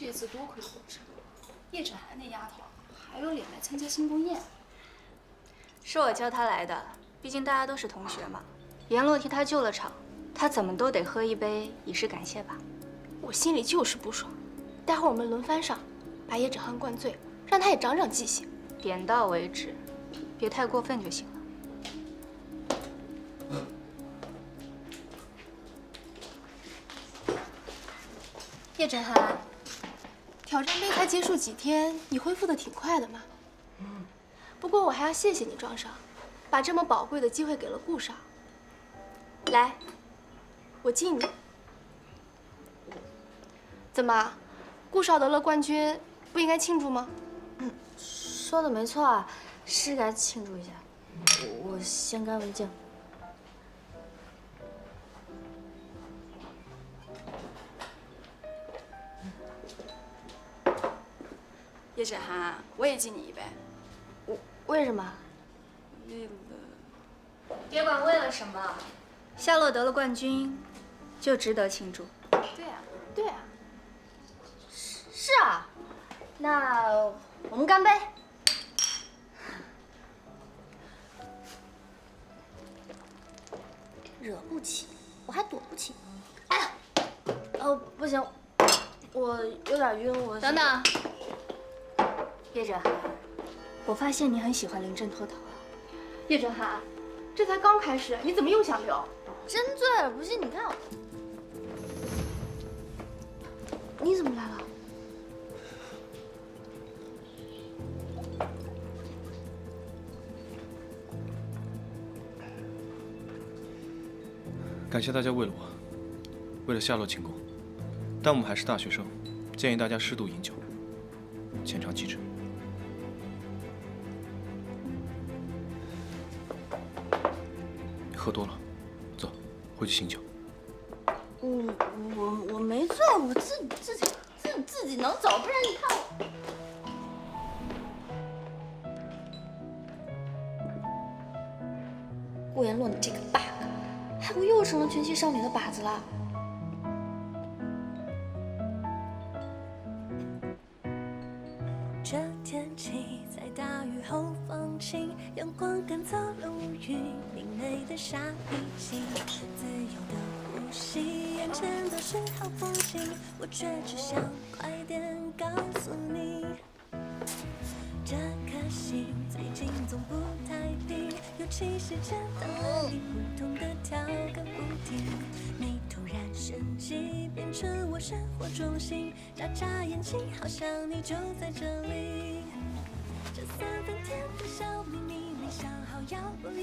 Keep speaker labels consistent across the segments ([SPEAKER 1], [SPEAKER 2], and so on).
[SPEAKER 1] 这次多亏了我知道，叶芷涵那丫头还有脸来参加庆功宴。
[SPEAKER 2] 是我叫她来的，毕竟大家都是同学嘛。阎洛替她救了场，她怎么都得喝一杯以示感谢吧。
[SPEAKER 3] 我心里就是不爽，待会儿我们轮番上，把叶芷涵灌醉，让他也长长记性。
[SPEAKER 2] 点到为止，别太过分就行了。
[SPEAKER 3] 叶芷涵，挑战杯才结束几天，你恢复的挺快的嘛。嗯不过我还要谢谢你，庄少，把这么宝贵的机会给了顾少。来，我敬你。怎么，顾少得了冠军，不应该庆祝吗？
[SPEAKER 4] 嗯说的没错啊，是该庆祝一下。我我先干为敬。
[SPEAKER 1] 叶芷涵，我也敬你一杯。
[SPEAKER 4] 为什么？
[SPEAKER 1] 为了
[SPEAKER 2] 别管为了什么，夏洛得了冠军，就值得庆祝。
[SPEAKER 1] 对啊，
[SPEAKER 3] 对啊，
[SPEAKER 4] 是啊，那我们干杯。惹不起，我还躲不起。哎呀，哦，不行，我有点晕，我
[SPEAKER 2] 等等，叶哲涵，我发现你很喜欢临阵脱逃啊。
[SPEAKER 3] 叶哲涵，这才刚开始，你怎么又想溜？
[SPEAKER 4] 真醉了，不信你看我。你怎么来了？
[SPEAKER 5] 感谢大家为了我，为了夏洛庆功，但我们还是大学生，建议大家适度饮酒，浅尝即止。喝多了，走，回去醒酒。
[SPEAKER 4] 我我我没醉，我自自己自自己能走，不然你看我。顾言洛，你这个 bug，还不又成了全系少女的靶子了？
[SPEAKER 6] 这天气在大雨后放晴，阳光赶走了乌云，明媚的下一季，自由的呼吸，眼前都是好风景，我却只想快点告诉你，这颗心最近总不太平，尤其是见到你，扑通的跳个不停，你突然升级，变成我生活中心，眨眨眼睛，好像你就在这里。这三分甜的小，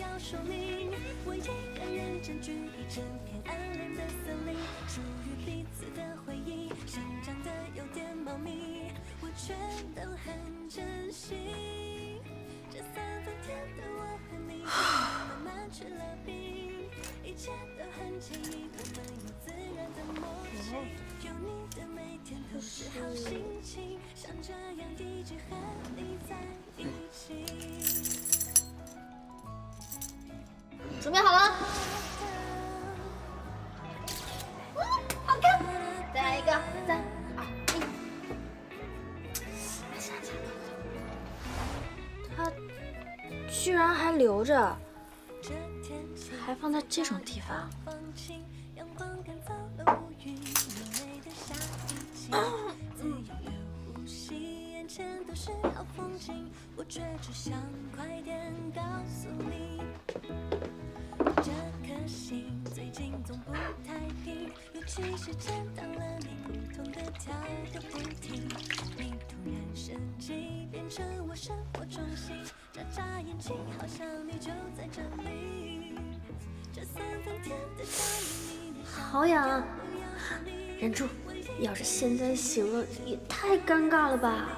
[SPEAKER 6] 要说明。我一个人占据一整片暗恋的森林，属于彼此的回忆，生长得有点茂密，我全都很珍惜。这三分甜的我和你，慢慢吃了冰，一切都很轻易，我们有自然的默契，有你的每天都是好心情，像这样一直和你
[SPEAKER 4] 准备好了？好看，再来一个，三二一。他居然还留着，还放在这种地方。
[SPEAKER 6] 阳 前都是好风景，我却只想快点告诉你，这颗心最近总不太平，尤其是见到了你，的跳个不停，你突然升级，变成我生活中心，眨眨眼睛，好像你就在这里，这三分甜的小秘密。
[SPEAKER 4] 好痒啊，忍住！要是现在醒了，也太尴尬了吧？